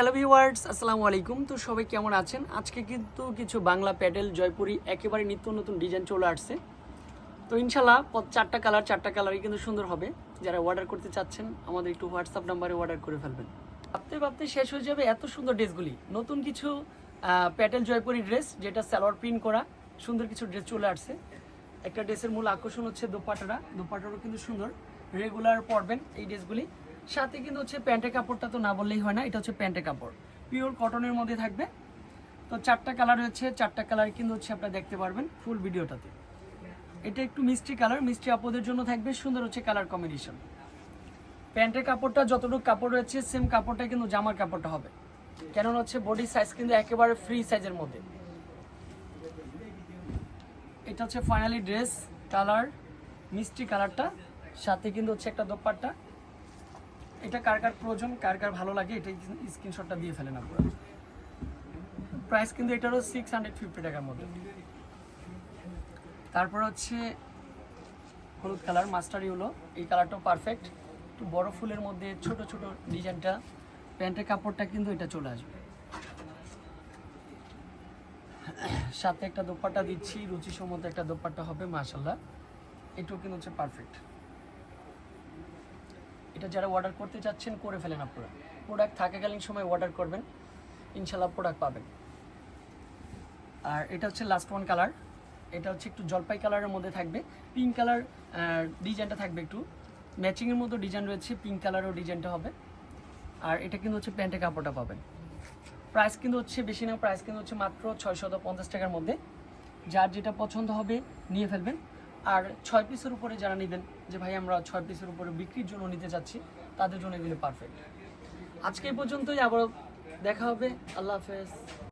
Hello viewers আসসালামু আলাইকুম তো সবাই কেমন আছেন? আজকে কিন্তু কিছু বাংলা প্যাডেল জয়পুরি একেবারে নিত্য নতুন ডিজাইন চলে আসছে। তো ইনশাল্লাহ চারটা কালার, চারটা কালারই কিন্তু সুন্দর হবে। যারা অর্ডার করতে চাচ্ছেন, আমাদের একটু হোয়াটসঅ্যাপ নাম্বারে অর্ডার করে ফেলবেন। ভাবতে ভাবতে শেষ হয়ে যাবে এত সুন্দর ড্রেসগুলি। নতুন কিছু প্যাটেল জয়পুরি ড্রেস যেটা সালোয়ার প্রিন্ট করা, সুন্দর কিছু ড্রেস চলে আসছে। একটা ড্রেসের মূল আকর্ষণ হচ্ছে দোপাটাটা দোপাটারও কিন্তু সুন্দর। রেগুলার পরবেন এই ড্রেসগুলি সাথে কিন্তু হচ্ছে প্যান্টের কাপড়টা তো না বললেই হয় না, এটা হচ্ছে প্যান্টের কাপড়। পিওর কটনের মধ্যে থাকবে। তো চারটা কালার হচ্ছে, চারটা কালার কিন্তু হচ্ছে আপনারা দেখতে পারবেন ফুল ভিডিওটাতে। এটা একটু মিষ্টি কালার মিষ্টি আপদের জন্য থাকবে, সুন্দর হচ্ছে কালার কম্বিনেশন প্যান্টের কাপড়টা যতটুকু কাপড় রয়েছে সেম কাপড়টা কিন্তু জামার কাপড়টা হবে। কেননা হচ্ছে বডি সাইজ কিন্তু একেবারে ফ্রি সাইজের মধ্যে। এটা হচ্ছে ফাইনালি ড্রেস কালার মিষ্টি কালারটা সাথে কিন্তু হচ্ছে একটা দোপাট্টা। এটা কার কার প্রয়োজন, কার কার ভালো লাগে এটা স্ক্রিনশটটা দিয়ে ফেলেন আপনারা। প্রাইস কিন্তু এটারও সিক্স হান্ড্রেড ফিফটি টাকার মধ্যে। তারপর হচ্ছে হলুদ কালার মাস্টার ইউলো, এই কালারটাও পারফেক্ট একটু বড় ফুলের মধ্যে ছোট ছোট ডিজাইনটা, প্যান্টের কাপড়টা কিন্তু এটা চলে আসবে। সাথে একটা দোপাট্টা দিচ্ছি, রুচিসম্মত একটা দোপাট্টা হবে মাশাল্লাহ এটাও কিন্তু হচ্ছে পারফেক্ট এটা যারা অর্ডার করতে চাচ্ছেন, করে ফেলেন আপনারা। প্রোডাক্ট থাকাকালীন সময় অর্ডার করবেন ইনশাল্লাহ প্রোডাক্ট পাবেন। আর এটা হচ্ছে লাস্ট ওয়ান কালার এটা হচ্ছে একটু জলপাই কালারের মধ্যে থাকবে। পিঙ্ক কালার ডিজাইনটা থাকবে একটু। ম্যাচিংয়ের মতো ডিজাইন রয়েছে পিঙ্ক কালারও ডিজাইনটা হবে। আর এটা কিন্তু হচ্ছে প্যান্টের কাপড়টা পাবেন। প্রাইস কিন্তু হচ্ছে বেশি না প্রাইস কিন্তু হচ্ছে মাত্র ছয়শত পঞ্চাশ টাকার মধ্যে। যার যেটা পছন্দ হবে, নিয়ে ফেলবেন। আর ছয় পিসের উপরে যারা নেবেন, যে ভাই আমরা ছয় পিসের উপরে বিক্রির জন্য নিতে যাচ্ছি, তাদের জন্য এগুলো পারফেক্ট আজকে পর্যন্তই আবার দেখা হবে। আল্লাহ হাফেজ।